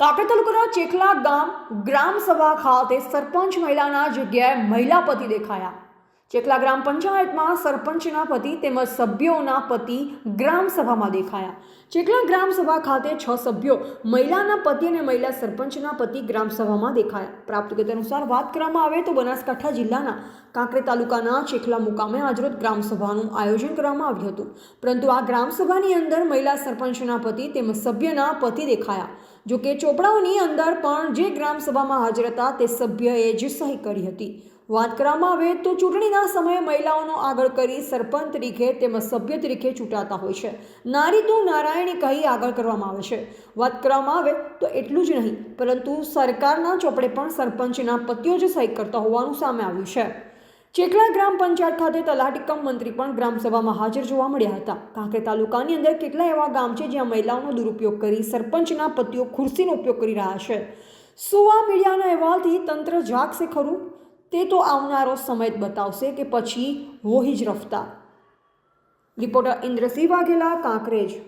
કાંકરેજ તાલુકાના ચેખલા ગામ ગ્રામ સભા ખાતે સરપંચ મહિલાના જગ્યાએ મહિલા પતિ દેખાયા. ચેખલા ગ્રામ પંચાયતમાં સરપંચના પતિ તેમજ સભ્યોના પતિ ગ્રામ સભામાં દેખાયા. જેટલા ગ્રામ સભા ખાતે છ સભ્યો મહિલાના પતિ અને મહિલા સરપંચના પતિ ગ્રામ સભામાં દેખાયા. પ્રાપ્ત ગત અનુસાર વાત કરવામાં આવે તો બનાસકાંઠા જિલ્લાના કાંકરે તાલુકાના ચેખલા મુકામે આજરોજ ગ્રામ સભાનું આયોજન કરવામાં આવ્યું હતું. પરંતુ આ ગ્રામ સભાની અંદર મહિલા સરપંચના પતિ તેમજ સભ્યના પતિ દેખાયા. જો કે ચોપડાઓની અંદર પણ જે ગ્રામ સભામાં હાજર હતા તે સભ્યએ જ સહી કરી હતી. વાત કરવામાં આવે તો ચૂંટણીના સમયે મહિલાઓનો આગળ કરી સરપંચ તરીકે તેમજ સભ્ય તરીકે ચૂંટાતા હોય છે. નારી તો નારાયણી કહી આગળ કરવામાં આવે છે. વાત કરવામાં આવે તો એટલું જ નહીં, પરંતુ સરકારના ચોપડે પણ સરપંચના પતિઓ જ સહી કરતા હોવાનું સામે આવ્યું છે. ચેકલા ગ્રામ પંચાયત ખાતે તલાટીકમ મંત્રી પણ ગ્રામસભામાં હાજર જોવા મળ્યા હતા. કાંકરે તાલુકાની અંદર કેટલા એવા ગામ છે જ્યાં મહિલાઓનો દુરુપયોગ કરી સરપંચના પતિઓ ખુરશીનો ઉપયોગ કરી રહ્યા છે. સુવા મીડિયાના અહેવાલથી તંત્ર જાગશે ખરું? તે તો આવનારો સમય જ બતાવશે કે પછી વોહી જ રફતા રિપોર્ટર ઇન્દ્રસિંહ વાઘેલા, કાંકરેજ.